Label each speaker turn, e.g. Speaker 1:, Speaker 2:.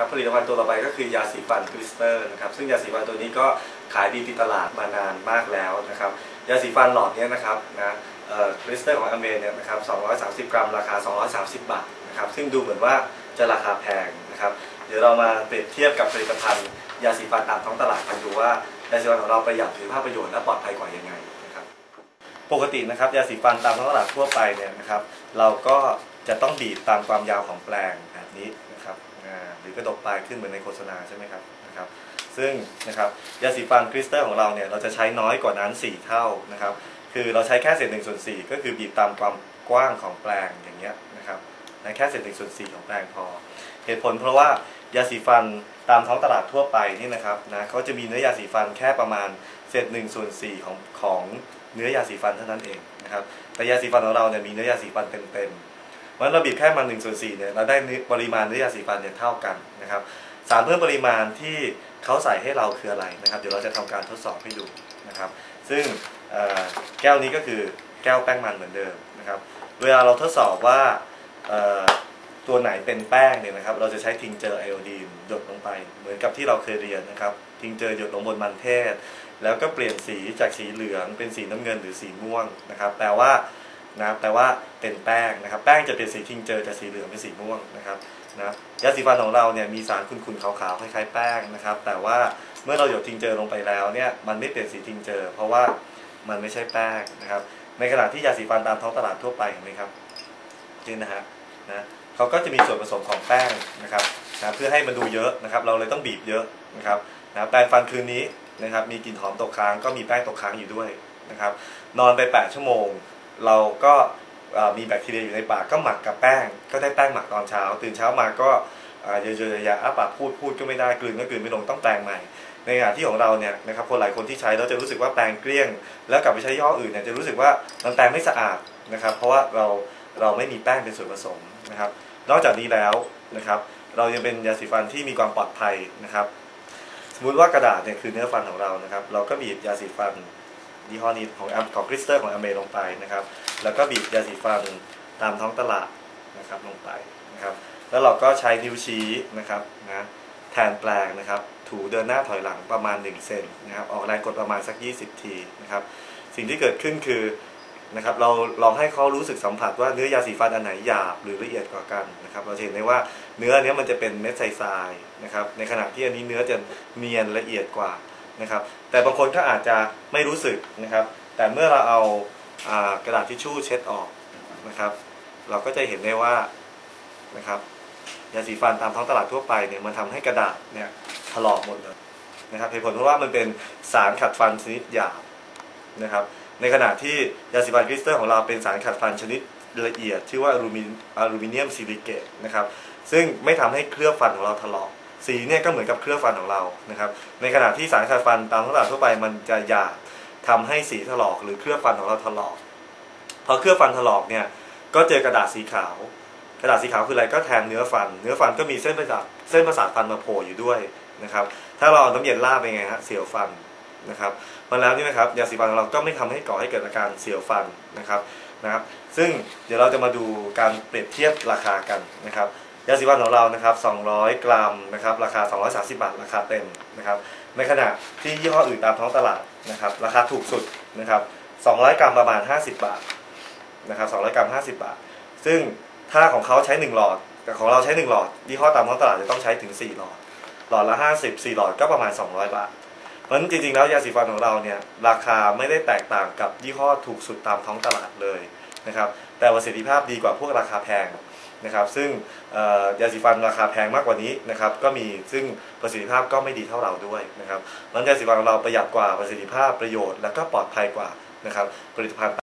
Speaker 1: ครับผลิตภัณฑ์ตัวต่อไปก็คือยาสีฟันคริสเตอร์นะครับซึ่งยาสีฟันตัวนี้ก็ขายดีติดตลาดมานานมากแล้วนะครับยาสีฟันหลอดนี้นะครับนะคริสเตอร์ของอเมริเนี่ยนะครับ230 กรัมราคา 230 บาทนะครับซึ่งดูเหมือนว่าจะราคาแพงนะครับเดี๋ยวเรามาเปรียบเทียบกับผลิตภัณฑ์ยาสีฟันตามท้องตลาดกันดูว่ายาสีฟันของเราประหยัดหรือภาพประโยชน์และปลอดภัยกว่ายังไงนะครับปกตินะครับยาสีฟันตามท้องตลาดทั่วไปเนี่ยนะครับเราก็จะต้องบีบตามความยาวของแปลงแบบนี้ หรือกระดกปลายขึ้นเหมือนในโฆษณาใช่ไหมครับนะครับ ซึ่งนะครับยาสีฟันคริสตัลของเราเนี่ยเราจะใช้น้อยกว่านั้น 4 เท่านะครับ คือเราใช้แค่เศษหนึ่งส่วนสี่ก็คือบีบตามความกว้างของแปลงอย่างเงี้ยนะครับแค่เศษหนึ่งส่วนสี่ของแปลงพอ เหตุผลเพราะว่ายาสีฟันตามท้องตลาดทั่วไปนี่นะครับนะเขาจะมีเนื้อยาสีฟันแค่ประมาณเศษหนึ่งส่วนสี่ของของเนื้อยาสีฟันเท่านั้นเองนะครับแต่ยาสีฟันของเราเนี่ยมีเนื้อยาสีฟันเต็มๆ ราะฉะนั้นเราบีบแค่มาหนึ่งส่วนสี่เนี่ยเราได้ปริมาณเนื้อยาสีฟันเนี่ยเท่ากันนะครับสารเพิ่มปริมาณที่เขาใส่ให้เราคืออะไรนะครับ เดี๋ยวเราจะทำการทดสอบให้ดูนะครับ ซึ่งแก้วนี้ก็คือแก้วแป้งมันเหมือนเดิมนะครับ เวลาเราทดสอบว่าตัวไหนเป็นแป้งเนี่ยนะครับ เราจะใช้ทิงเจอไอโอดีนหยดลงไป เหมือนกับที่เราเคยเรียนนะครับ ทิงเจอหยดลงบนมันเทศ แล้วก็เปลี่ยนสีจากสีเหลืองเป็นสีน้ำเงินหรือสีม่วงนะครับ แปลว่า นะแปลว่าเป็นแป้งนะครับ แป้งจะเปลี่ยนสีทิงเจอจากสีเหลืองเป็นสีม่วงนะครับนะยาสีฟันของเราเนี่ยมีสารขุ่นๆขาวๆคล้ายๆแป้งนะครับ แต่ว่าเมื่อเราหยดทิงเจอลงไปแล้วเนี่ยมันไม่เปลี่ยนสีทิงเจอ เพราะว่ามันไม่ใช่แป้งนะครับ ในขณะที่ยาสีฟันตามท้องตลาดทั่วไปเห็นไหมครับนี่นะฮะนะเขาก็จะมีส่วนผสมของแป้งนะครับนะเพื่อให้มันดูเยอะนะครับ เราเลยต้องบีบเยอะนะครับนะแปรงฟันคืนนี้นะครับ มีกลิ่นหอมตกค้างก็มีแป้งตกค้างอยู่ด้วยนะครับ นอนไป 8 ชั่วโมง เราก็มีแบคทีเรียอยู่ในปากก็หมักกับแป้ง ก็ได้แป้งหมักตอนเช้า ตื่นเช้ามาก็เยอะๆยาอ้าปากพูดพูดก็ไม่ได้กลืนก็กลืนไม่ลงต้องแปลงใหม่ ในขณะที่ของเราเนี่ยนะครับคนหลายคนที่ใช้เราจะรู้สึกว่าแปลงเกลี้ยง แล้วกลับไปใช้ย่ออื่นเนี่ยจะรู้สึกว่ามันแปลงไม่สะอาดนะครับ เพราะว่าเราเราไม่มีแป้งเป็นส่วนผสมนะครับ นอกจากนี้แล้วนะครับ เรายังเป็นยาสีฟันที่มีความปลอดภัยนะครับ สมมุติว่ากระดาษเนี่ยคือเนื้อฟันของเรานะครับ เราก็บีบยาสีฟัน ยี่ห้อนี้ของของคริสตัลของอเมลงไปนะครับ แล้วก็บีบยาสีฟันตามท้องตลาดนะครับลงไปนะครับ แล้วเราก็ใช้นิ้วชี้นะครับนะแทนแปลงนะครับ ถูเดินหน้าถอยหลังประมาณ 1 เซนนะครับ ออกแรงกดประมาณสัก 20 ทีนะครับ สิ่งที่เกิดขึ้นคือนะครับ เราลองให้เขารู้สึกสัมผัสว่าเนื้อยาสีฟันอันไหนหยาบหรือละเอียดกว่ากันนะครับ เราเห็นได้ว่าเนื้อเนี้ยมันจะเป็นเม็ดทรายๆนะครับ ในขณะที่อันนี้เนื้อจะเนียนละเอียดกว่า นะครับ แต่บางคนก็อาจจะไม่รู้สึกนะครับ แต่เมื่อเราเอากระดาษทิชชู่เช็ดออกนะครับ เราก็จะเห็นได้ว่านะครับยาสีฟันตามท้องตลาดทั่วไปเนี่ยมันทำให้กระดาษเนี่ยถลอกหมดเลยนะครับเหตุผลเพราะว่ามันเป็นสารขัดฟันชนิดหยาบนะครับ ในขณะที่ยาสีฟันคริสตัลของเราเป็นสารขัดฟันชนิดละเอียด ชื่อว่าอลูมิเนียมซิลิเกตนะครับ ซึ่งไม่ทำให้เคลือบฟันของเราถลอก สีเนี่ยก็เหมือนกับเคลือบฟันของเรานะครับในขณะที่สารขัดฟันตามตลาดทั่วไปมันจะหยาบทำให้สีถลอกหรือเคลือบฟันของเราถลอกพอเคลือบฟันถลอกเนี่ยก็เจอกระดาษสีขาว กระดาษสีขาวคืออะไรก็แทนเนื้อฟัน เนื้อฟันก็มีเส้นประสาทเส้นประสาทฟันมาโผล่อยู่ด้วยนะครับถ้าเราเอาน้ำเย็นราดไปไงฮะเสียวฟันนะครับมาแล้วนี่นะครับยาสีฟันของเราก็ไม่ทำให้ก่อให้เกิดอาการเสียวฟันนะครับนะครับ ซึ่งเดี๋ยวเราจะมาดูการเปรียบเทียบราคากันนะครับ ยาสีฟันของเรานะครับ 200 กรัมนะครับ ราคา 230 บาท ราคาเต็มนะครับ ในขณะที่ยี่ห้ออื่นตามท้องตลาดนะครับ ราคาถูกสุดนะครับ 200 กรัมประมาณ 50 บาทนะครับ 200 กรัม 50 บาท ซึ่งถ้าของเขาใช้ 1 หลอดแต่ของเราใช้ 1 หลอด ยี่ห้อตามท้องตลาดจะต้องใช้ถึง 4 หลอด หลอดละ 50 4 หลอดก็ประมาณ 200 บาท เพราะฉะนั้นจริงๆ แล้วยาสีฟันของเราเนี่ย ราคาไม่ได้แตกต่างกับยี่ห้อถูกสุดตามท้องตลาดเลยนะครับ แต่ประสิทธิภาพดีกว่าพวกราคาแพง นะครับซึ่งยาสีฟันราคาแพงมากกว่านี้นะครับก็มีซึ่งประสิทธิภาพก็ไม่ดีเท่าเราด้วยนะครับนั้นยาสีฟันของเราประหยัดกว่าประสิทธิภาพประโยชน์ และก็ปลอดภัยกว่านะครับผลิตภัณฑ์